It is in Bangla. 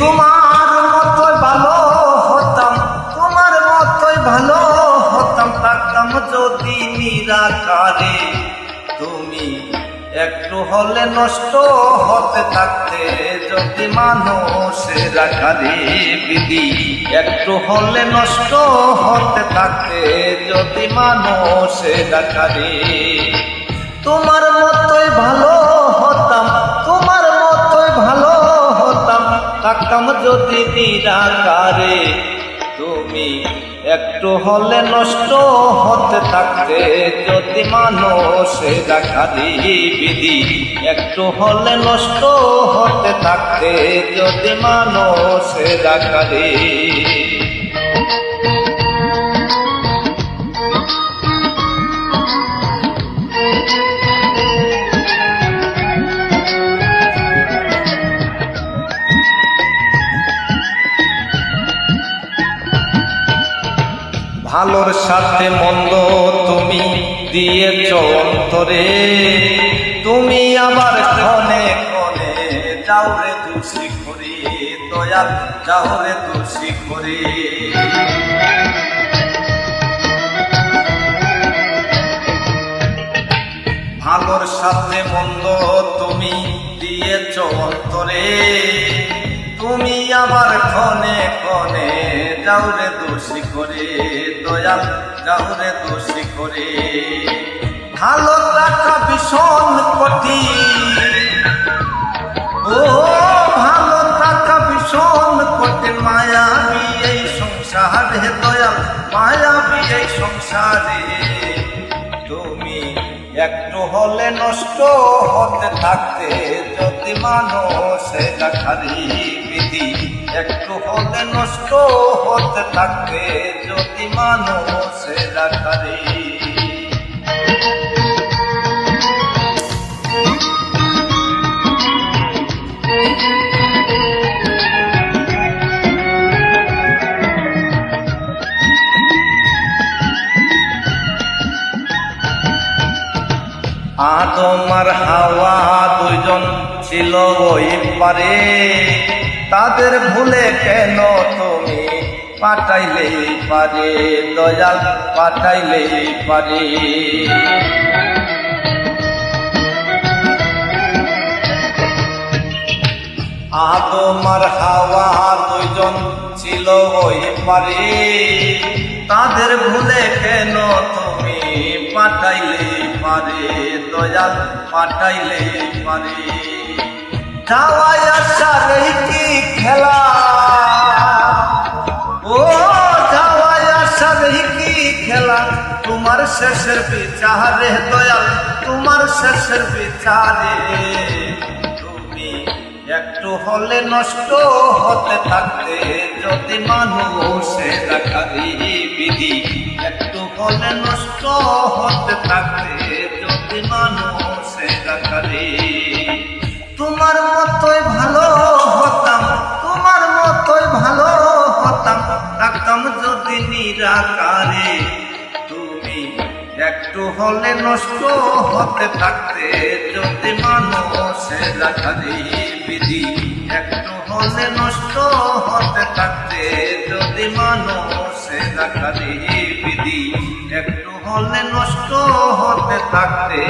তোমার মতোই ভালো হতাম, তোমার মতোই ভালো হতাম, থাকতাম যদি নিরাকারে। তুমি একটু হলে নষ্ট হতে থাকতে, যদি মানুষের আকারে বিধি একটু হলে নষ্ট হতে থাকতে, যদি মানুষের আকারে তোমার মতোই ভালো থাকতাম যদি নিরাকারে তুমি একটু হলে নষ্ট হতে থাকতে। যদি মানুষের আকারে বিধি একটু হলে নষ্ট হতে থাকতে, যদি মানুষের আকারে ভালোর সাথে মন্দ তুমি দিয়েছ অন্তরে। তুমি আবার ক্ষণে ক্ষণে যাওরে দোষী করি দয়াল যাওরে দোষী করি ভালোর সাথে মন্দ তুমি দিয়েছ অন্তরে। তুমি আবার ক্ষণে ক্ষণে যাওরে দোষী করে, দয়াল যাওরে দোষী করে। ভালো রাখা ভীষণ কঠিন। ও, ভালো থাকা ভীষণ কঠিন। মায়াবী এই সংসারে, দয়াল, মায়াবী এই সংসারে। তুমি একটু হলে নষ্ট হতে থাকতে যদি মানুষে দেখারি বিধি একটু হলে নষ্ট হতে থাকতে যদি মানুষে দেখারি আদম আর হাওয়া দুইজন ছিল ওই পারে। তাদের ভুলে কেন তুমি পাঠাইলেই পারে? দয়াল পাঠাইলেই পারে। আদম আর হাওয়া দুইজন ছিল ওই পারে। তাদের ভুলে কেন তুমি পাঠাইলে পারে? দয়াল পাঠাইলে পারে। যাওয়াই আসার খেলা? ও যাওয়াই আসার খেলা? তোমার শেষের বিচারে দয়াল, তোমার শেষের বিচারে। তুমি একটু হলে নষ্ট হতে থাকতে, যদি মানুষের রাখারি বিধি, একটু হলে নষ্ট হতে থাকতে, যদি মানুষের রাখারি নিরাকারে। তুমি একটু হলে নষ্ট হতে থাকতে, যদি মানুষের রাখারি বিধি, একটু হলে নষ্ট হতে থাকতে, যদি মানুষের রাখারি বিধি, একটু হলে নষ্ট হতে থাকতে।